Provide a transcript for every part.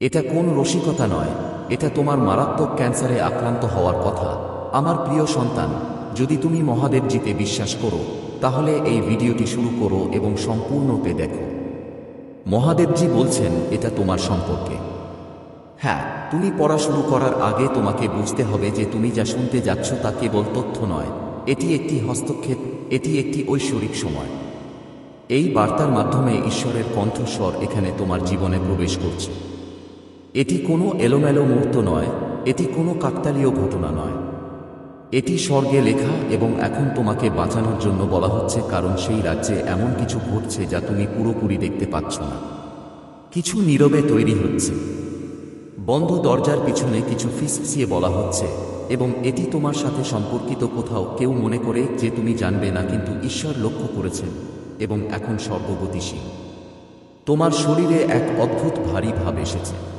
এটা কোন রসিকতা নয়, এটা তোমার মারাত্মক ক্যান্সারে আক্রান্ত হওয়ার কথা। আমার প্রিয় সন্তান, যদি তুমি মহাদেবজিতে বিশ্বাস করো, তাহলে এই ভিডিওটি শুরু করো এবং সম্পূর্ণরূপে দেখো। মহাদেবজি বলছেন, এটা তোমার সম্পর্কে। হ্যাঁ তুমি পড়া শুরু করার আগে তোমাকে বুঝতে হবে যে তুমি যা শুনতে যাচ্ছ তা কেবল তথ্য নয়। এটি একটি হস্তক্ষেপ, এটি একটি ঐশ্বরিক সময়। এই বার্তার মাধ্যমে ঈশ্বরের কণ্ঠস্বর এখানে তোমার জীবনে প্রবেশ করছে। এটি কোনো এলোমেলো মুহূর্ত নয়, এটি কোনো কাকতালীয় ঘটনা নয়। এটি স্বর্গে লেখা এবং এখন তোমাকে বাঁচানোর জন্য বলা হচ্ছে কারণ সেই রাজ্যে এমন কিছু ঘটছে যা তুমি পুরোপুরি দেখতে পাচ্ছ না। কিছু নীরবে তৈরি হচ্ছে। বন্ধ দরজার পিছনে কিছু ফিসফিসিয়ে বলা হচ্ছে এবং এটি তোমার সাথে সম্পর্কিত কোথাও কেউ মনে করে যে তুমি জানবে না কিন্তু ঈশ্বর লক্ষ্য করেছেন এবং এখন সর্বগতিশীল তোমার শরীরে এক অদ্ভুত ভারী ভাব এসেছে।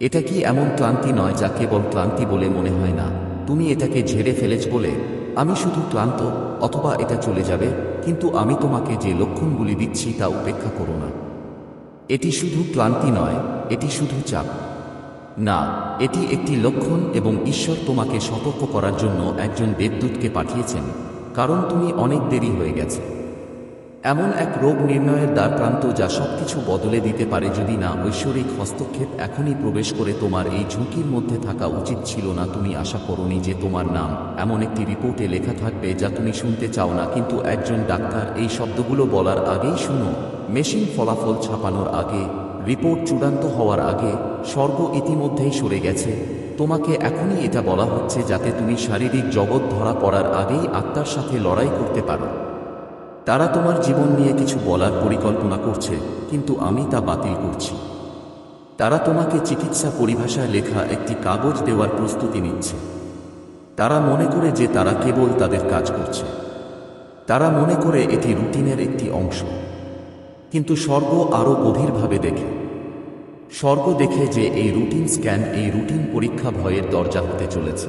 এটা কি এমন ক্লান্তি নয় যা কেবল ক্লান্তি বলে মনে হয় না? তুমি এটাকে ঝেড়ে ফেলেছ বলে, আমি শুধু ক্লান্ত, অথবা এটা চলে যাবে, কিন্তু আমি তোমাকে যে লক্ষণগুলি দিচ্ছি তা উপেক্ষা করো না। এটি শুধু ক্লান্তি নয়, এটি শুধু চাপ। না, এটি একটি লক্ষণ এবং ঈশ্বর তোমাকে সতর্ক করার জন্য একজন দেবদূতকে পাঠিয়েছেন, কারণ তুমি অনেক দেরি হয়ে গেছে। এমন এক রোগ নির্ণয়ের দ্বার প্রান্ত যা সবকিছু বদলে দিতে পারে যদি না ঐশ্বরিক হস্তক্ষেপ এখনই প্রবেশ করে তোমার এই ঝুঁকির মধ্যে থাকা উচিত ছিল না। তুমি আশা করনি যে তোমার নাম এমন একটি রিপোর্টে লেখা থাকবে যা তুমি শুনতে চাও না। কিন্তু একজন ডাক্তার এই শব্দগুলো বলার আগেই শুনো। মেশিন ফলাফল ছাপানোর আগে, রিপোর্ট চূড়ান্ত হওয়ার আগে, স্বর্গ ইতিমধ্যেই সরে গেছে। তোমাকে এখনই এটা বলা হচ্ছে যাতে তুমি শারীরিক জগৎ ধরা পড়ার আগেই আত্মার সাথে লড়াই করতে পারো। তারা তোমার জীবন নিয়ে কিছু বলার পরিকল্পনা করছে, কিন্তু আমি তা বাতিল করছি। তারা তোমাকে চিকিৎসা পরিভাষায় লেখা একটি কাগজ দেওয়ার প্রস্তুতি নিচ্ছে। তারা মনে করে যে তারা কেবল তাদের কাজ করছে। তারা মনে করে এটি রুটিনের একটি অংশ। কিন্তু স্বর্গ আরও গভীরভাবে দেখে। স্বর্গ দেখে যে এই রুটিন স্ক্যান এই রুটিন পরীক্ষা ভয়ের দরজা হতে চলেছে।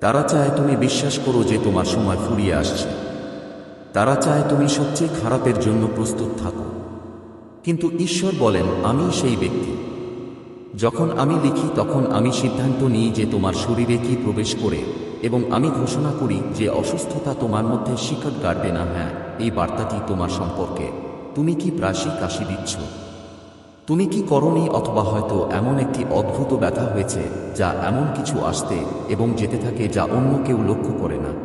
তারা চায় তুমি বিশ্বাস করো যে তোমার সময় ফুরিয়ে আসছে। তারা চায় তুমি সবচেয়ে খারাপের জন্য প্রস্তুত থাকো। কিন্তু ঈশ্বর বলেন, আমি সেই ব্যক্তি। যখন আমি লিখি, তখন আমি সিদ্ধান্ত নিই যে তোমার শরীরে কি প্রবেশ করে এবং আমি ঘোষণা করি যে অসুস্থতা তোমার মধ্যে শিকট গাড়বে না। হ্যাঁ এই বার্তাটি তোমার সম্পর্কে। তুমি কি প্রাসী কাশি দিচ্ছ? তুমি কি করনি অথবা হয়তো এমন একটি অদ্ভুত ব্যথা হয়েছে যা এমন কিছু আসতে এবং যেতে থাকে যা অন্য কেউ লক্ষ্য করে না?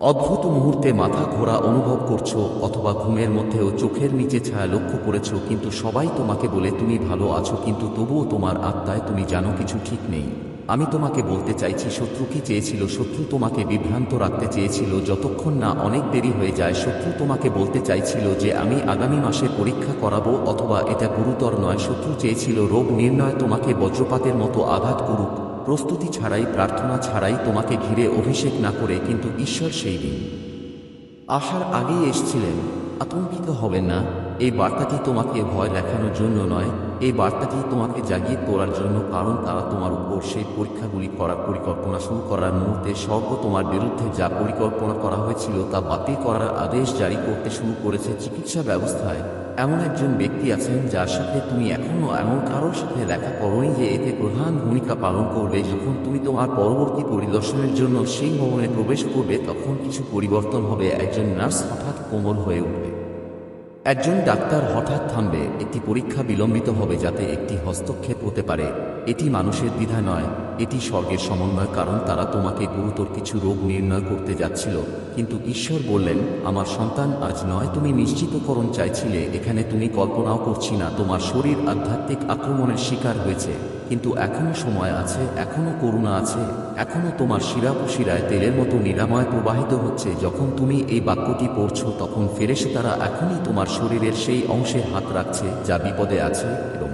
অদ্ভুত মুহূর্তে মাথা ঘোরা অনুভব করছ অথবা ঘুমের মধ্যেও চোখের নিচে ছায়া লক্ষ্য করেছ, কিন্তু সবাই তোমাকে বলে তুমি ভালো আছো, কিন্তু তবুও তোমার আত্মায় তুমি জানো কিছু ঠিক নেই। আমি তোমাকে বলতে চাইছি, শত্রু কি চেয়েছিল? শত্রু তোমাকে বিভ্রান্ত রাখতে চেয়েছিল। যতক্ষণ না অনেক দেরি হয়ে যায়, শত্রু তোমাকে বলতে চাইছিল যে আমি আগামী মাসে পরীক্ষা করাবো অথবা এটা গুরুতর নয়। শত্রু চেয়েছিল, রোগ নির্ণয় তোমাকে বজ্রপাতের মতো আঘাত করুক। প্রস্তুতি ছাড়াই, প্রার্থনা ছাড়াই তোমাকে ঘিরে অভিষেক না করে কিন্তু ঈশ্বর সেই দিন। আসার আগেই এসছিলেন। আতঙ্কিত হবেন না। এই বার্তাটি তোমাকে ভয় দেখানোর জন্য নয়। এই বার্তাটি তোমাকে জাগিয়ে তোলার জন্য কারণ তারা তোমার উপর সেই পরীক্ষাগুলি করার পরিকল্পনা শুরু করার মুহূর্তে সর্ব তোমার বিরুদ্ধে যা পরিকল্পনা করা হয়েছিল তা বাতিল করার আদেশ জারি করতে শুরু করেছে চিকিৎসা ব্যবস্থায়। এমন একজন ব্যক্তি আছেন যার সাথে তুমি এখনও এমন কারোর সাথে দেখা করোনি যে এতে প্রধান ভূমিকা পালন করবে। যখন তুমি তোমার পরবর্তী পরিদর্শনের জন্য সেই ভবনে প্রবেশ করবে, তখন কিছু পরিবর্তন হবে। একজন নার্স হঠাৎ কোমল হয়ে উঠবে। একজন ডাক্তার হঠাৎ থামবে, একটি পরীক্ষা বিলম্বিত হবে যাতে একটি হস্তক্ষেপ হতে পারে। এটি মানুষের দ্বিধা নয়, এটি স্বর্গের সমন্বয় কারণ, তারা তোমাকে গুরুতর কিছু রোগ নির্ণয় করতে যাচ্ছিল। কিন্তু ঈশ্বর বললেন, আমার সন্তান, আজ নয়, তুমি নিশ্চিতকরণ চাইছিলে, এখানে তুমি কল্পনাও করছি না, তোমার শরীর আধ্যাত্মিক আক্রমণের শিকার হয়েছে। কিন্তু এখনও সময় আছে এখনও করুণা আছে এখনও তোমার শিরাপশিরায় তেলের মতো নিরাময় প্রবাহিত হচ্ছে। যখন তুমি এই বাক্যটি পড়ছ, তখন ফেরেসে তারা এখনই তোমার শরীরের সেই অংশে হাত রাখছে, যা বিপদে আছে এবং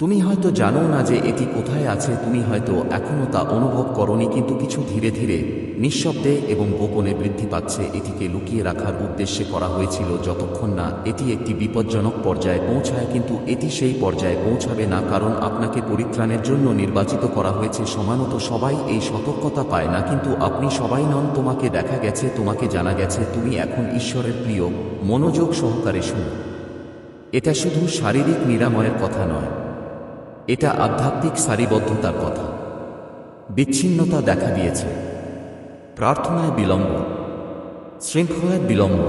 তুমি হয়তো জানো না যে এটি কোথায় আছে, তুমি হয়তো এখনও তা অনুভব করনি, কিন্তু কিছু ধীরে ধীরে নিঃশব্দে এবং গোপনে বৃদ্ধি পাচ্ছে। এটিকে লুকিয়ে রাখার উদ্দেশ্যে করা হয়েছিল যতক্ষণ না এটি একটি বিপজ্জনক পর্যায়ে পৌঁছায়, কিন্তু এটি সেই পর্যায়ে পৌঁছাবে না, কারণ আপনাকে পরিত্রাণের জন্য নির্বাচিত করা হয়েছে। সমানত সবাই এই সতর্কতা পায় না, কিন্তু আপনি সবাই নন, তোমাকে দেখা গেছে, তোমাকে জানা গেছে, তুমি এখন ঈশ্বরের প্রিয়। মনোযোগ সহকারে শুনো এটা শুধু শারীরিক নিরাময়ের কথা নয়। এটা আধ্যাত্মিক সারিবদ্ধতার কথা। বিচ্ছিন্নতা দেখা দিয়েছে। প্রার্থনায় বিলম্ব। শৃঙ্খলায় বিলম্ব।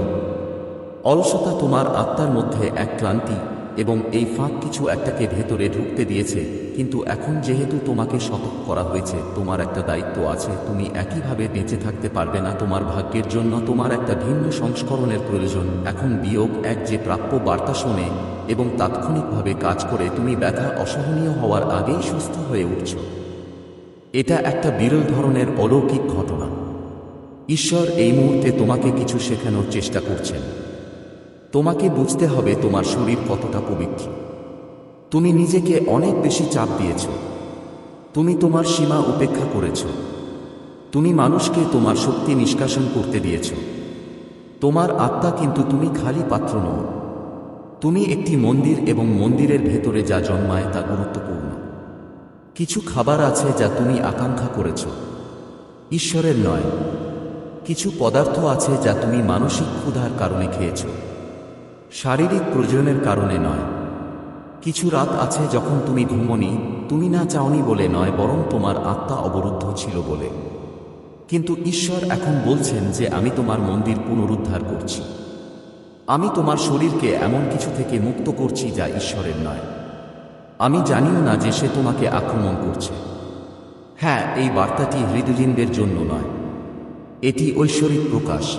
অলসতা তোমার আত্মার মধ্যে এক ক্লান্তি এবং এই ফাঁক কিছু একটাকে ভেতরে ঢুকতে দিয়েছে, কিন্তু এখন যেহেতু তোমাকে সতর্ক করা হয়েছে, তোমার একটা দায়িত্ব আছে, তুমি একইভাবে বেঁচে থাকতে পারবে না, তোমার ভাগ্যের জন্য তোমার একটা ভিন্ন সংস্করণের প্রয়োজন। এখন বিয়োগ এক যে প্রাপ্য বার্তা শোনে এবং তাৎক্ষণিকভাবে কাজ করে তুমি ব্যথা অসহনীয় হওয়ার আগেই সুস্থ হয়ে উঠছ। এটা একটা বিরল ধরনের অলৌকিক ঘটনা। ঈশ্বর এই মুহূর্তে তোমাকে কিছু শেখানোর চেষ্টা করছেন। তোমাকে বুঝতে হবে তোমার শরীর কতটা পবিত্র। তুমি নিজেকে অনেক বেশি চাপ দিয়েছ। তুমি তোমার সীমা উপেক্ষা করেছ। তুমি মানুষকে তোমার শক্তি নিষ্কাশন করতে দিয়েছ। তোমার আত্মা কিন্তু তুমি খালি পাত্র নও। তুমি একটি মন্দির এবং মন্দিরের ভেতরে যা জন্মায় তা গুরুত্বপূর্ণ। কিছু খাবার আছে যা তুমি আকাঙ্ক্ষা করেছ। ঈশ্বরের নয়। কিছু পদার্থ আছে যা তুমি মানসিক ক্ষুধার কারণে খেয়েছ। শারীরিক প্রয়োজনের কারণে নয়। কিছু রাত আছে যখন তুমি ঘুমনি, তুমি না চাওনি বলে নয়, বরং তোমার আত্মা অবরুদ্ধ ছিল বলে। কিন্তু ঈশ্বর এখন বলছেন যে আমি তোমার মন্দির পুনরুদ্ধার করছি। আমি তোমার শরীরকে এমন কিছু থেকে মুক্ত করছি যা ঈশ্বরের নয়। আমি জানিও না যে সে তোমাকে আক্রমণ করছে। হ্যাঁ এই বার্তাটি হৃদয়হীনদের জন্য নয়। এটি ঐশ্বরিক প্রকাশ।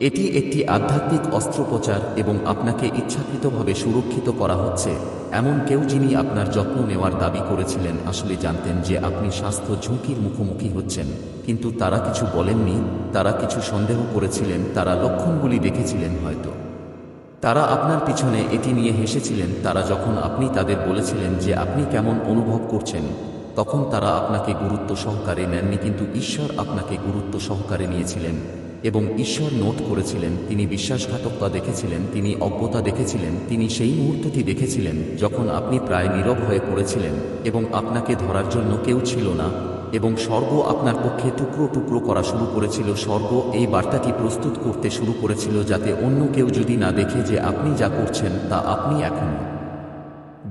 এটি একটি আধ্যাত্মিক অস্ত্রোপচার এবং আপনাকে ইচ্ছাকৃতভাবে সুরক্ষিত করা হচ্ছে। এমন কেউ যিনি আপনার যত্ন নেওয়ার দাবি করেছিলেন আসলে জানতেন যে আপনি স্বাস্থ্য ঝুঁকির মুখোমুখি হচ্ছেন। কিন্তু তারা কিছু বলেননি, তারা কিছু সন্দেহ করেছিলেন, তারা লক্ষণগুলি দেখেছিলেন হয়তো। তারা আপনার পিছনে এটি নিয়ে হেসেছিলেন, তারা যখন আপনি তাদের বলেছিলেন যে আপনি কেমন অনুভব করছেন, তখন তারা আপনাকে গুরুত্ব সহকারে নেননি, কিন্তু ঈশ্বর আপনাকে গুরুত্ব সহকারে নিয়েছিলেন। এবং ঈশ্বর নোট করেছিলেন, তিনি বিশ্বাসঘাতকতা দেখেছিলেন, তিনি অজ্ঞতা দেখেছিলেন, তিনি সেই মুহূর্তটি দেখেছিলেন, যখন আপনি প্রায় নীরব হয়ে পড়েছিলেন, এবং আপনাকে ধরার জন্য কেউ ছিল না, এবং স্বর্গ আপনার পক্ষে টুকরো টুকরো করা শুরু করেছিল, স্বর্গ এই বার্তাটি প্রস্তুত করতে শুরু করেছিল, যাতে অন্য কেউ যদি না দেখে যে আপনি যা করছেন, তা আপনি এখন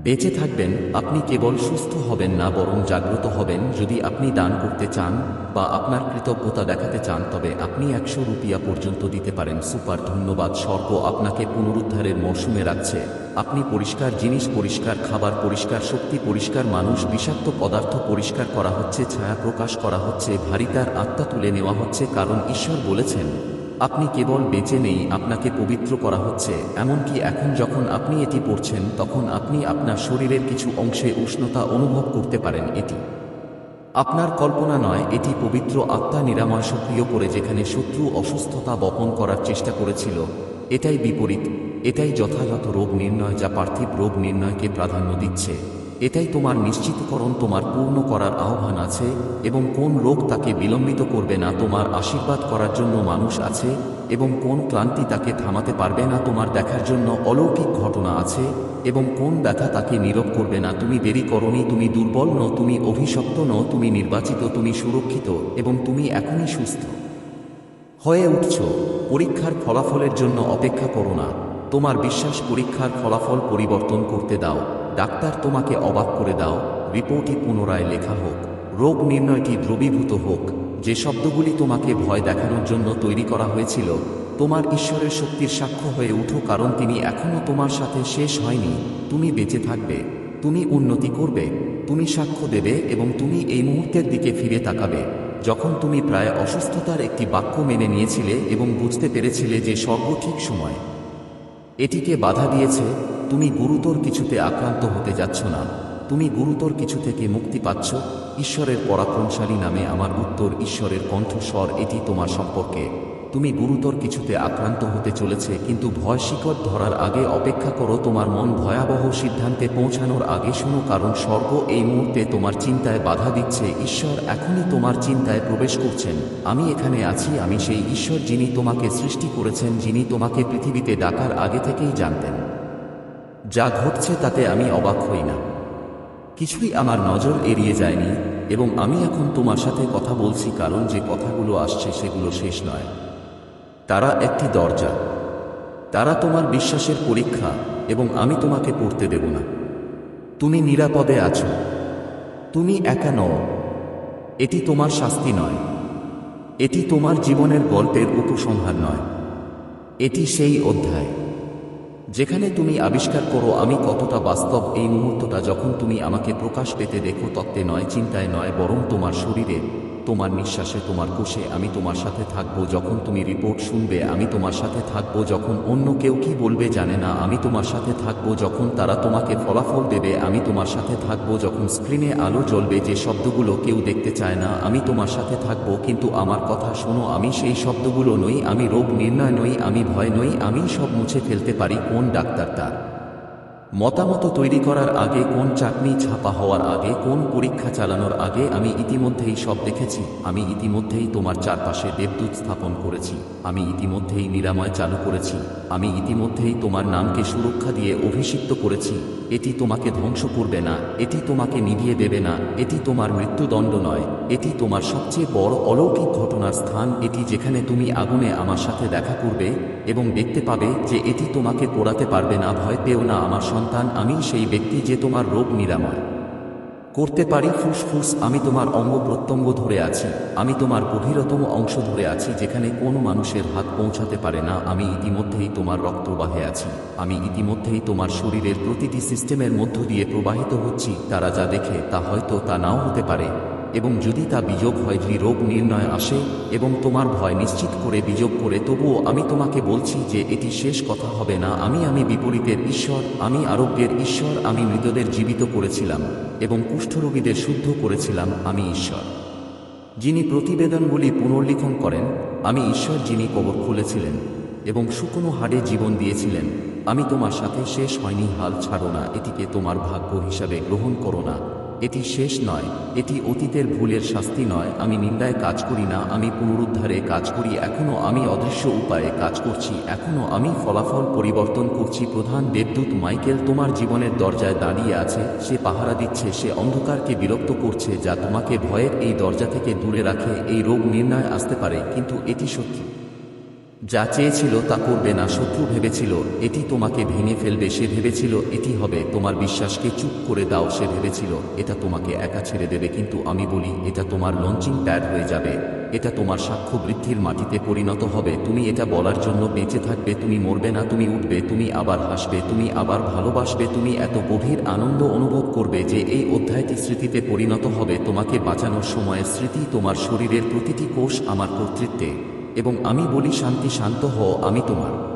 বেঁচে থাকবেন, আপনি কেবল সুস্থ হবেন না, বরং জাগ্রত হবেন। যদি আপনি দান করতে চান বা আপনার কৃতজ্ঞতা দেখাতে চান, তবে আপনি একশো রুপিয়া পর্যন্ত দিতে পারেন। সুপার ধন্যবাদ, স্বর্গ আপনাকে পুনরুদ্ধারের মরশুমে রাখছে। আপনি পরিষ্কার জিনিস, পরিষ্কার খাবার, পরিষ্কার শক্তি, পরিষ্কার মানুষ, বিষাক্ত পদার্থ পরিষ্কার করা হচ্ছে, ছায়া প্রকাশ করা হচ্ছে ভারিতার আত্মা তুলে নেওয়া হচ্ছে, কারণ ঈশ্বর বলেছেন আপনি কেবল বেঁচে নেই, আপনাকে পবিত্র করা হচ্ছে। এমনকি এখন যখন আপনি এটি পড়ছেন, তখন আপনি আপনার শরীরের কিছু অংশে উষ্ণতা অনুভব করতে পারেন এটি। আপনার কল্পনা নয়, এটি পবিত্র আত্মা নিরাময় সক্রিয় করে যেখানে শত্রু অসুস্থতা বপন করার চেষ্টা করেছিল। এটাই বিপরীত, এটাই যথাযথ রোগ নির্ণয় যা পার্থিব রোগ নির্ণয়কে প্রাধান্য দিচ্ছে। এটাই তোমার নিশ্চিতকরণ, তোমার পূর্ণ করার আহ্বান আছে এবং কোন রোগ তাকে বিলম্বিত করবে না, তোমার আশীর্বাদ করার জন্য মানুষ আছে এবং কোন ক্লান্তি তাকে থামাতে পারবে না, তোমার দেখার জন্য অলৌকিক ঘটনা আছে এবং কোন ব্যথা তাকে নীরব করবে না, তুমি দেরি করনি, তুমি দুর্বল ন তুমি অভিশপ্ত ন তুমি নির্বাচিত, তুমি সুরক্ষিত এবং তুমি এখনই সুস্থ। হয়ে উঠছ, পরীক্ষার ফলাফলের জন্য অপেক্ষা করো না, তোমার বিশ্বাস পরীক্ষার ফলাফল পরিবর্তন করতে দাও। ডাক্তার তোমাকে অবাক করে দাও। রিপোর্টই পুনরায় লেখা হোক, রোগ নির্ণয়টি দ্রবীভূত হোক। যে শব্দগুলি তোমাকে ভয় দেখানোর জন্য তৈরি করা হয়েছিল, তোমার ঈশ্বরের শক্তির সাক্ষ্য হয়ে উঠো কারণ তিনি এখনও তোমার সাথে শেষ হয়নি। তুমি বেঁচে থাকবে, তুমি উন্নতি করবে, তুমি সাক্ষ্য দেবে এবং তুমি এই মুহূর্তের দিকে ফিরে তাকাবে। যখন তুমি প্রায় অসুস্থতার একটি বাক্য মেনে নিয়েছিলে এবং বুঝতে পেরেছিলে যে সর্বঠিক সময়, এটিকে বাধা দিয়েছে তুমি গুরুতর কিছুতে আক্রান্ত হতে যাচ্ছ না। তুমি গুরুতর কিছু থেকে মুক্তি পাচ্ছ। ঈশ্বরের পরাক্রমশালী নামে আমার উত্তর ঈশ্বরের কণ্ঠস্বর, এটি তোমার সম্পর্কে। তুমি গুরুতর কিছুতে আক্রান্ত হতে চলেছে, কিন্তু ভয় শিকড় ধরার আগে অপেক্ষা করো, তোমার মন ভয়াবহ সিদ্ধান্তে পৌঁছানোর আগে শোনো, কারণ স্বর্গ এই মুহূর্তে তোমার চিন্তায় বাধা দিচ্ছে। ঈশ্বর এখনই তোমার চিন্তায় প্রবেশ করছেন। আমি এখানে আছি, আমি সেই ঈশ্বর যিনি তোমাকে সৃষ্টি করেছেন, যিনি তোমাকে পৃথিবীতে ডাকার আগে থেকেই জানতেন। যা ঘটছে তাতে আমি অবাক হই না। কিছুই আমার নজর এড়িয়ে যায়নি এবং আমি এখন তোমার সাথে কথা বলছি কারণ যে কথাগুলো আসছে সেগুলো শেষ নয়। তারা একটি দরজা। তারা তোমার বিশ্বাসের পরীক্ষা এবং আমি তোমাকে পড়তে দেব না। তুমি নিরাপদে আছো। তুমি একা নও। এটি তোমার শাস্তি নয়। এটি তোমার জীবনের গল্পের উপসংহার নয়। এটি সেই অধ্যায়। যেখানে তুমি আবিষ্কার করো, আমি কতটা বাস্তব এই মুহূর্তটা যখন তুমি আমাকে প্রকাশ পেতে দেখো, তত্ত্বে নয়, চিন্তায় নয়, বরং তোমার শরীরে। তোমার নিঃশ্বাসে তোমার কোষে আমি তোমার সাথে থাকব যখন তুমি রিপোর্ট শুনবে, আমি তোমার সাথে থাকব যখন অন্য কেউ কি বলবে জানে না, আমি তোমার সাথে থাকব যখন তারা তোমাকে ফলাফল দেবে, আমি তোমার সাথে থাকব যখন স্ক্রিনে আলো জ্বলবে, যে শব্দগুলো কেউ দেখতে চায় না, আমি তোমার সাথে থাকব কিন্তু আমার কথা শোনো, আমি সেই শব্দগুলো নই, আমি রোগ নির্ণয় নই, আমি ভয় নই, আমি সব মুছে ফেলতে পারি, কোন ডাক্তার তার? মতামত তৈরি করার আগে কোন চাকনি ছাপা হওয়ার আগে, কোন পরীক্ষা চালানোর আগে আমি ইতিমধ্যেই সব দেখেছি। আমি ইতিমধ্যেই তোমার চারপাশে দেবদূত স্থাপন করেছি। আমি ইতিমধ্যেই নিরাময় চালু করেছি। আমি ইতিমধ্যেই তোমার নামকে সুরক্ষা দিয়ে অভিষিক্ত করেছি। এটি তোমাকে ধ্বংস করবে না। এটি তোমাকে নিভিয়ে দেবে না। এটি তোমার মৃত্যুদণ্ড নয়। এটি তোমার সবচেয়ে বড় অলৌকিক ঘটনার স্থান। এটি যেখানে তুমি আগুনে আমার সাথে দেখা করবে এবং দেখতে পাবে যে এটি তোমাকে পোড়াতে পারবে না, ভয় পেও না আমার সন্তান, আমি সেই ব্যক্তি যে তোমার রোগ নিরাময় করতে পারি। ফুসফুস আমি তোমার অঙ্গ প্রত্যঙ্গ ধরে আছি। আমি তোমার গভীরতম অংশ ধরে আছি, যেখানে কোনো মানুষের হাত পৌঁছাতে পারে না। আমি ইতিমধ্যেই তোমার রক্তবাহে আছি। আমি ইতিমধ্যেই তোমার শরীরের প্রতিটি সিস্টেমের মধ্য দিয়ে প্রবাহিত হচ্ছি। তারা যা দেখে তা হয়তো তা নাও হতে পারে। এবং যদি তা বিযোগ হয়, যদি রোগ নির্ণয় আসে এবং তোমার ভয় নিশ্চিত করে বিযোগ করে, তবুও আমি তোমাকে বলছি যে এটি শেষ কথা হবে না। আমি আমি বিপরীতের ঈশ্বর, আমি আরোগ্যের ঈশ্বর, আমি মৃতদের জীবিত করেছিলাম এবং কুষ্ঠরোগীদের শুদ্ধ করেছিলাম, আমি ঈশ্বর। যিনি প্রতিবেদনগুলি পুনর্লিখন করেন, আমি ঈশ্বর যিনি কবর খুলেছিলেন এবং শুকনো হাড়ে জীবন দিয়েছিলেন, আমি তোমার সাথে শেষ হয়নি, হাল ছাড়ো না, এটিকে তোমার ভাগ্য হিসাবে গ্রহণ করো না। এটি শেষ নয়, এটি অতীতের ভুলের শাস্তি নয়, আমি নিন্দায় কাজ করি না, আমি পুনরুদ্ধারে কাজ করি, এখনও আমি অদৃশ্য উপায়ে কাজ করছি, এখনও আমি ফলাফল পরিবর্তন করছি, প্রধান দেবদূত মাইকেল তোমার জীবনের দরজায় দাঁড়িয়ে আছে, সে পাহারা দিচ্ছে, সে অন্ধকারকে বিরক্ত করছে, যা তোমাকে ভয়ের এই দরজা থেকে দূরে রাখে, এই রোগ নির্ণয় আসতে পারে, কিন্তু এটি সত্যি। যা চেয়েছিল তা করবে না, শত্রু ভেবেছিল, এটি তোমাকে ভেঙে ফেলবে, সে ভেবেছিল, এটি হবে, তোমার বিশ্বাসকে চুপ করে দাও, সে ভেবেছিল, এটা তোমাকে একা ছেড়ে দেবে, কিন্তু আমি বলি, এটা তোমার লঞ্চিং প্যাড হয়ে যাবে, এটা তোমার সাক্ষ্য বৃদ্ধির মাটিতে পরিণত হবে, তুমি এটা বলার জন্য বেঁচে থাকবে, তুমি মরবে না, তুমি উঠবে, তুমি আবার হাসবে, তুমি আবার ভালোবাসবে, তুমি এত গভীর আনন্দ অনুভব করবে যে এই অধ্যায়টি স্মৃতিতে পরিণত হবে, তোমাকে বাঁচানোর সময় স্মৃতি তোমার শরীরের প্রতিটি কোষ আমার কর্তৃত্বে। এবং আমি বলি, শান্তি, শান্ত হও, আমি তোমার।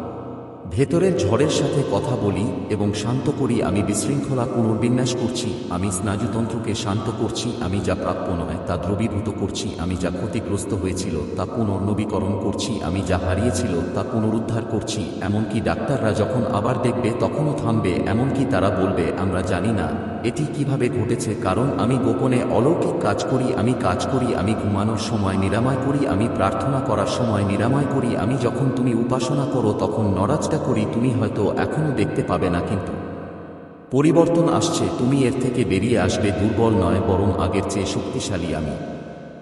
ভেতরের ঝড়ের সাথে কথা বলি এবং শান্ত করি, আমি বিশৃঙ্খলা পুনর্বিন্যাস করছি, আমি স্নায়ুতন্ত্রকে শান্ত করছি, আমি যা প্রাপ্য নয়, তা দ্রবীভূত করছি, আমি যা ক্ষতিগ্রস্ত হয়েছিল, তা পুনর্নবীকরণ করছি, আমি যা হারিয়েছিল, তা পুনরুদ্ধার করছি। এমনকি ডাক্তাররা যখন আবার দেখবে, তখনও থামবে, এমনকি তারা বলবে, আমরা জানি না। এটি কীভাবে ঘটেছে? কারণ আমি গোপনে অলৌকিক কাজ করি, আমি কাজ করি, আমি ঘুমানোর সময় নিরাময় করি, আমি প্রার্থনা করার সময় নিরাময় করি, আমি যখন তুমি উপাসনা করো তখন নরাজটা করি, তুমি হয়তো এখনও দেখতে পাবে না কিন্তু। পরিবর্তন আসছে, তুমি এর থেকে বেরিয়ে আসবে, দুর্বল নয়, বরং আগের চেয়ে শক্তিশালী আমি।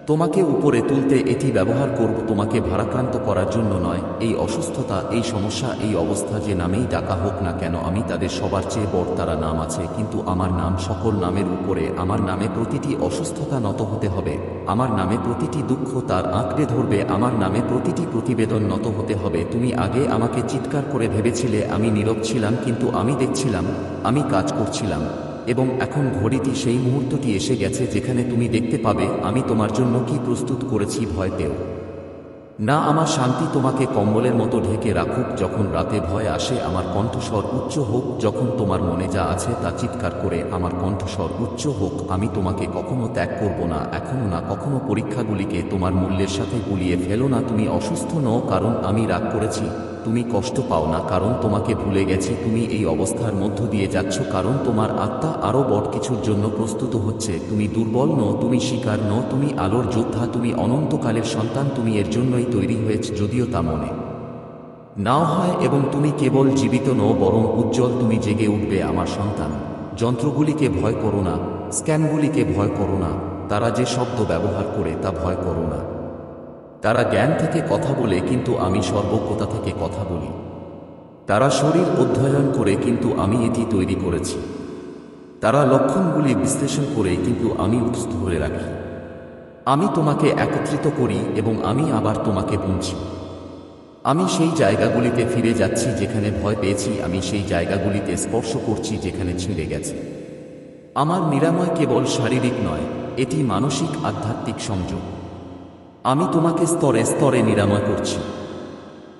তোমাকে উপরে তুলতে এটি ব্যবহার করব তোমাকে ভারাক্রান্ত করার জন্য নয়। এই অসুস্থতা, এই সমস্যা, এই অবস্থা যে নামেই ডাকা হোক না কেন, আমি তাদের সবার চেয়ে বড় তারা নাম আছে। কিন্তু আমার নাম সকল নামের উপরে, আমার নামে প্রতিটি অসুস্থতা নত হতে হবে। আমার নামে প্রতিটি দুঃখ তার আঁকড়ে ধরবে, আমার নামে প্রতিটি প্রতিবেদন নত হতে হবে। তুমি আগে আমাকে চিৎকার করে ভেবেছিলে, আমি নীরব ছিলাম, কিন্তু আমি দেখছিলাম, আমি কাজ করছিলাম। এবং এখন ঘড়িটি সেই মুহূর্তটি এসে গেছে যেখানে তুমি দেখতে পাবে আমি তোমার জন্য কি প্রস্তুত করেছি ভয় পেও। না, আমার শান্তি তোমাকে কম্বলের মতো ঢেকে রাখুক যখন রাতে ভয় আসে, আমার কণ্ঠস্বর উচ্চ হোক যখন তোমার মনে যা আছে তা চিৎকার করে, আমার কণ্ঠস্বর উচ্চ হোক, আমি তোমাকে কখনো ত্যাগ করব না, এখনও না, কখনো পরীক্ষাগুলিকে তোমার মূল্যের সাথে গুলিয়ে ফেলো না, তুমি অসুস্থ নও, কারণ আমি রাগ করেছি। তুমি কষ্ট পাও না, কারণ তোমাকে ভুলে গেছে। তুমি এই অবস্থার মধ্য দিয়ে যাচ্ছ, কারণ তোমার আত্মা আরও বড় কিছুর জন্য প্রস্তুত হচ্ছে। তুমি দুর্বল নও, তুমি শিকার নও, তুমি আলোর যোদ্ধা, তুমি অনন্তকালের সন্তান, তুমি এর জন্যই তৈরি হয়েছ, যদিও তা মনে নাও হয়, এবং তুমি কেবল জীবিত নও, বরং উজ্জ্বল তুমি জেগে উঠবে আমার সন্তান। যন্ত্রগুলিকে ভয় করো না, স্ক্যানগুলিকে ভয় করো না, তারা যে শব্দ ব্যবহার করে তা ভয় করো না। তারা জ্ঞান থেকে কথা বলে কিন্তু আমি সর্বজ্ঞতা থেকে কথা বলি। তারা শরীর অধ্যয়ন করে কিন্তু আমি এটি তৈরি করেছি। তারা লক্ষণগুলি বিশ্লেষণ করে কিন্তু আমি উৎস ধরে রাখি। আমি তোমাকে একত্রিত করি এবং আমি আবার তোমাকে বুনছি। আমি সেই জায়গাগুলিতে ফিরে যাচ্ছি যেখানে ভয় পেয়েছি, আমি সেই জায়গাগুলিতে স্পর্শ করছি যেখানে ছিঁড়ে গেছে। আমার নিরাময় কেবল শারীরিক নয়, এটি মানসিক আধ্যাত্মিক সংযোগ। আমি তোমাকে স্তরে স্তরে নিরাময় করছি।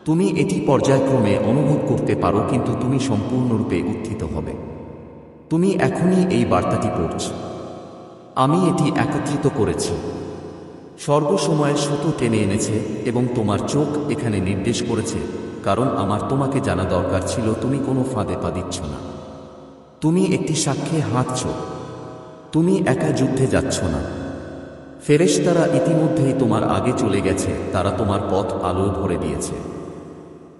তুমি এটি পর্যায়ক্রমে অনুভব করতে পারো, কিন্তু তুমি সম্পূর্ণরূপে উত্থিত হবে। তুমি এখনই এই বার্তাটি পড়ছ। আমি এটি একত্রিত করেছি। সর্বসময়ের সুতো টেনে এনেছে এবং তোমার চোখ এখানে নির্দেশ করেছে, কারণ আমার তোমাকে জানা দরকার ছিল, তুমি কোনো ফাঁদে পা দিচ্ছ না। তুমি একটি সাক্ষ্যে হাঁটছ তুমি একা যুদ্ধে যাচ্ছ না। ফেরেশতারা ইতিমধ্যেই তোমার আগে চলে গেছে, তারা তোমার পথ আলো ভরে দিয়েছে।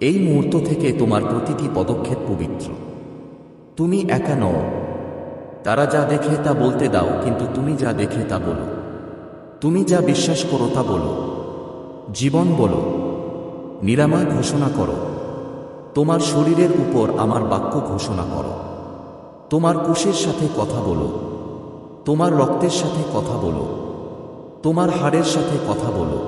এই মুহূর্ত থেকে তোমার প্রতিটি পদক্ষেপ পবিত্র। তুমি একা নও। তারা যা দেখে তা বলতে দাও, কিন্তু তুমি যা দেখে তা বলো। তুমি যা বিশ্বাস করো তা বলো। জীবন বলো। নিরাময় ঘোষণা করো। তোমার শরীরের উপর আমার বাক্য ঘোষণা করো। তোমার কুশের সাথে কথা বলো। তোমার রক্তের সাথে কথা বলো। তোমার হাড়ের সাথে কথা বলো।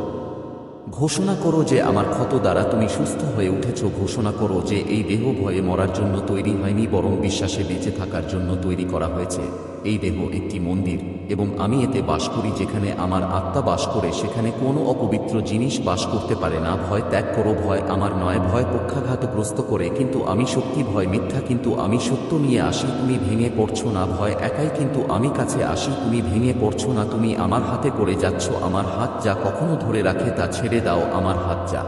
ঘোষণা করো যে আমার ক্ষত দ্বারা তুমি সুস্থ হয়ে উঠেছ। ঘোষণা করো যে এই দেহ ভয়ে মরার জন্য তৈরি হয়নি, বরং বিশ্বাসে বেঁচে থাকার জন্য তৈরি করা হয়েছে। এই দেহ একটি মন্দির, এবং আমি এতে বাস করি যেখানে আমার আত্মা বাস করে, সেখানে কোনো অপবিত্র জিনিস বাস করতে পারে না। ভয় ত্যাগ করো, ভয় আমার নয়। ভয় পক্ষাঘাতগ্রস্ত করে, কিন্তু আমি সত্যি, ভয় মিথ্যা, কিন্তু আমি সত্য নিয়ে আসি, তুমি ভেঙে পড়ছো না। ভয় একাই, কিন্তু আমি কাছে আসি, তুমি ভেঙে পড়ছো না। তুমি আমার হাতে পড়ে যাচ্ছ, আমার হাত যা কখনো ধরে রাখে তা ছেড়ে দাও, আমার হাত যা।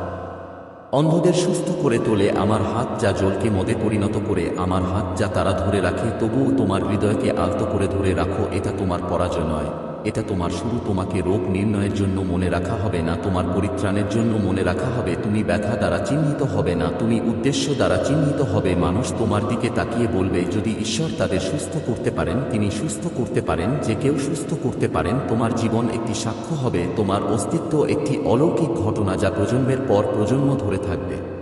অন্ধদের সুস্থ করে তোলে, আমার হাত যা জলকে মদে পরিণত করে, আমার হাত যা তারা ধরে রাখে, তবুও তোমার হৃদয়কে আলতো করে ধরে রাখো, এটা তোমার পরাজয় নয়। এটা তোমার শুরু তোমাকে রোগ নির্ণয়ের জন্য মনে রাখা হবে না, তোমার পরিত্রাণের জন্য মনে রাখা হবে, তুমি ব্যথা দ্বারা চিহ্নিত হবে না, তুমি উদ্দেশ্য দ্বারা চিহ্নিত হবে, মানুষ তোমার দিকে তাকিয়ে বলবে, যদি ঈশ্বর তাদের সুস্থ করতে পারেন, তিনি সুস্থ করতে পারেন, যে কেউ সুস্থ করতে পারেন, তোমার জীবন একটি সাক্ষ্য হবে, তোমার অস্তিত্ব একটি অলৌকিক ঘটনা যা প্রজন্মের পর প্রজন্ম ধরে থাকবে।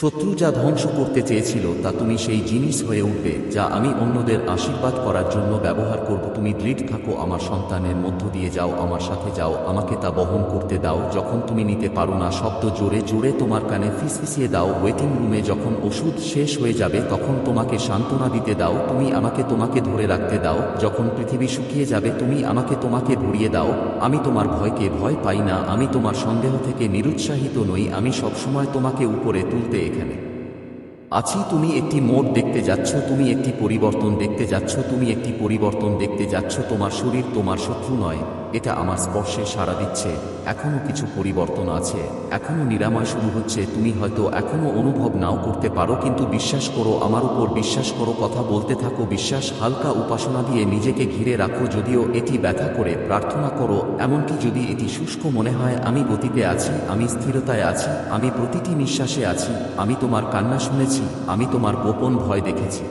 শত্রু যা ধ্বংস করতে চেয়েছিল, তা তুমি সেই জিনিস হয়ে উঠবে, যা আমি অন্যদের আশীর্বাদ করার জন্য ব্যবহার করব। তুমি দৃঢ় থাকো আমার সন্তানের মধ্য দিয়ে যাও, আমার সাথে যাও, আমাকে তা বহন করতে দাও। যখন তুমি নিতে পারো না, শব্দ জোরে জোরে তোমার কানে ফিসফিসিয়ে দাও। ওয়েটিং রুমে যখন ওষুধ শেষ হয়ে যাবে, তখন তোমাকে সান্ত্বনা দিতে দাও, তুমি আমাকে তোমাকে ধরে রাখতে দাও। যখন পৃথিবী শুকিয়ে যাবে, তুমি আমাকে তোমাকে ভরিয়ে দাও। আমি তোমার ভয়কে ভয় পাই না, আমি তোমার সন্দেহ থেকে নিরুৎসাহিত নই, আমি সবসময় তোমাকে উপরে তুলতে এখানে। আছি, তুমি একটি মোড় দেখতে যাচ্ছ, তুমি একটি পরিবর্তন দেখতে যাচ্ছ, তুমি একটি পরিবর্তন দেখতে যাচ্ছ, তোমার শরীর তোমার শত্রু নয়। এটা আমার স্পর্শে সাড়া দিচ্ছে, এখনও কিছু পরিবর্তন আছে, এখনও নিরাময় শুরু হচ্ছে, তুমি হয়তো এখনও অনুভব নাও করতে পারো, কিন্তু বিশ্বাস করো, আমার উপর বিশ্বাস করো, কথা বলতে থাকো, বিশ্বাস, হালকা উপাসনা দিয়ে নিজেকে ঘিরে রাখো, যদিও এটি ব্যথা করে, প্রার্থনা করো, এমনকি যদি এটি শুষ্ক মনে হয়, আমি গতিতে আছি, আমি স্থিরতায় আছি, আমি প্রতিটি নিঃশ্বাসে আছি, আমি তোমার কান্না শুনেছি, আমি তোমার গোপন ভয় দেখেছি।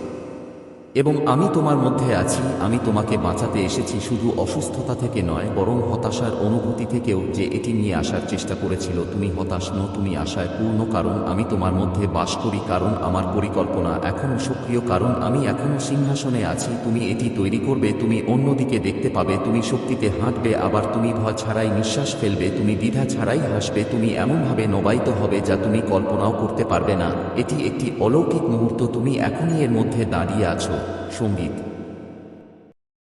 এবং আমি তোমার মধ্যে আছি, আমি তোমাকে বাঁচাতে এসেছি শুধু অসুস্থতা থেকে নয়, বরং হতাশার অনুভূতি থেকেও যে এটি নিয়ে আসার চেষ্টা করেছিল। তুমি হতাশ নো তুমি আশায় পূর্ণ, কারণ আমি তোমার মধ্যে বাস করি, কারণ আমার পরিকল্পনা এখনও সক্রিয়, কারণ আমি এখনও সিংহাসনে আছি। তুমি এটি তৈরি করবে, তুমি অন্যদিকে দেখতে পাবে, তুমি শক্তিতে হাঁটবে, আবার তুমি ভয় ছাড়াই নিঃশ্বাস ফেলবে, তুমি দ্বিধা ছাড়াই হাসবে, তুমি এমনভাবে নবায়িত হবে যা তুমি কল্পনাও করতে পারবে না। এটি একটি অলৌকিক মুহূর্ত, তুমি এখনই এর মধ্যে দাঁড়িয়ে আছো। সঙ্গীত